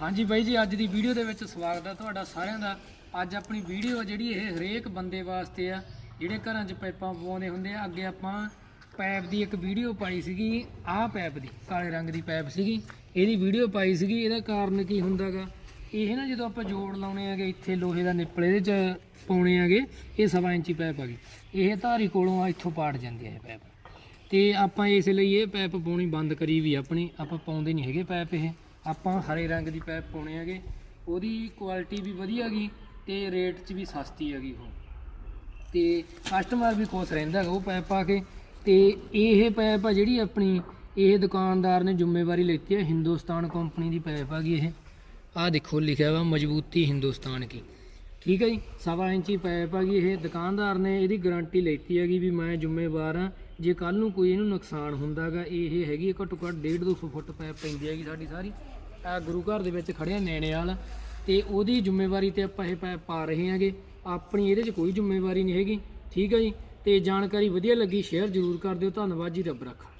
ਹਾਂਜੀ ਬਾਈ ਜੀ, ਅੱਜ ਦੀ ਵੀਡੀਓ ਦੇ ਵਿੱਚ ਸਵਾਗਤ ਹੈ ਤੁਹਾਡਾ ਸਾਰਿਆਂ ਦਾ। ਅੱਜ ਆਪਣੀ ਵੀਡੀਓ ਜਿਹੜੀ ਇਹ ਹਰੇਕ ਬੰਦੇ ਵਾਸਤੇ ਆ, ਜਿਹੜੇ ਘਰਾਂ 'ਚ ਪਾਈਪਾਂ ਪਵਾਉਂਦੇ ਹੁੰਦੇ ਆ। ਅੱਗੇ ਆਪਾਂ ਪਾਈਪ ਦੀ ਇੱਕ ਵੀਡੀਓ ਪਾਈ ਸੀਗੀ, ਆਹ ਪਾਈਪ ਦੀ, ਕਾਲੇ ਰੰਗ ਦੀ ਪਾਈਪ ਸੀਗੀ। ਇਹਦੀ ਵੀਡੀਓ ਪਾਈ ਸੀਗੀ, ਇਹਦਾ ਕਾਰਨ ਕੀ ਹੁੰਦਾਗਾ? ਇਹ ਨਾ ਜਦੋਂ ਆਪਾਂ ਜੋੜ ਲਾਉਣੇ ਆਗੇ, ਇੱਥੇ ਲੋਹੇ ਦਾ ਨਿੱਪਲ ਇਹਦੇ 'ਚ ਪਾਉਣੇ ਆਗੇ, ਇਹ ਸਵਾ ਇੰਚੀ ਪਾਈਪ ਆ ਗਈ। ਇਹ ਧਾਰੀ ਕੋਲੋਂ ਆ, ਇੱਥੋਂ ਪਾੜ ਜਾਂਦੀ ਹੈ ਇਹ ਪਾਈਪ ਤੇ ਆਪਾਂ ਇਸ ਲਈ ਇਹ ਪਾਈਪ ਪਾਉਣੀ ਬੰਦ ਕਰੀ ਵੀ ਆਪਣੀ, ਆਪਾਂ ਪਾਉਂਦੇ ਨਹੀਂ ਹੈਗੇ ਪਾਈਪ ਇਹ। ਆਪਾਂ ਹਰੇ ਰੰਗ ਦੀ ਪੈਪ ਪਾਉਣੇ ਹੈਗੇ। ਉਹਦੀ ਕੁਆਲਿਟੀ ਵੀ ਵਧੀਆ ਗਈ ਤੇ ਰੇਟ 'ਚ ਵੀ ਸਸਤੀ ਹੈਗੀ ਉਹ। ਤੇ ਕਸਟਮਰ ਵੀ ਖੁਸ਼ ਰਹਿੰਦਾ ਉਹ ਪੈਪ ਪਾ ਕੇ। ਤੇ ਇਹ ਪੈਪ ਆ ਜਿਹੜੀ ਆਪਣੀ, ਇਹ ਦੁਕਾਨਦਾਰ ਨੇ ਜ਼ਿੰਮੇਵਾਰੀ ਲੈਤੀ ਹੈ ਹਿੰਦੁਸਤਾਨ ਕੰਪਨੀ ਦੀ ਪੈਪ ਆ ਗਈ ਇਹ। ਆਹ ਦੇਖੋ, ਲਿਖਿਆ ਵਾ ਮਜ਼ਬੂਤੀ ਹਿੰਦੁਸਤਾਨ ਕੀ। ਠੀਕ ਹੈ ਜੀ? ਸਵਾ ਇੰਚੀ ਪਾਈਪ ਆ ਗਈ, ਇਹ ਦੁਕਾਨਦਾਰ ਨੇ ਇਹਦੀ ਗਾਰੰਟੀ ਲੈਤੀ ਹੈਗੀ ਵੀ ਮੈਂ ਜ਼ਿੰਮੇਵਾਰ ਹਾਂ। ਜੇ ਕੱਲ ਨੂੰ ਕੋਈ ਇਹਨੂੰ ਨੁਕਸਾਨ ਹੁੰਦਾਗਾ, ਇਹ ਹੈਗੀ ਘੱਟੋ ਘੱਟ 1.5 200 ਫੁੱਟ ਪਾਈਪ ਪੈਂਦੀ ਹੈਗੀ ਸਾਡੀ ਸਾਰੀ। ਆ ਗੁਰੂ ਘਰ ਦੇ ਵਿੱਚ ਖੜਿਆ ਨੈਣੇ ਵਾਲ। ਤੇ ਉਹਦੀ ਜ਼ਿੰਮੇਵਾਰੀ ਤੇ ਆਪਾਂ ਇਹ ਪਾਈਪ ਪਾ ਰਹੇ ਹਾਂਗੇ। ਆਪਣੀ ਇਹਦੇ 'ਚ ਕੋਈ ਜ਼ਿੰਮੇਵਾਰੀ ਨਹੀਂ ਹੈਗੀ। ਠੀਕ ਹੈ ਜੀ? ਤੇ ਜਾਣਕਾਰੀ ਵਧੀਆ ਲੱਗੀ, ਸ਼ੇਅਰ ਜ਼ਰੂਰ ਕਰ ਦਿਓ। ਧੰਨਵਾਦ ਜੀ, ਰੱਬ ਰੱਖਾ।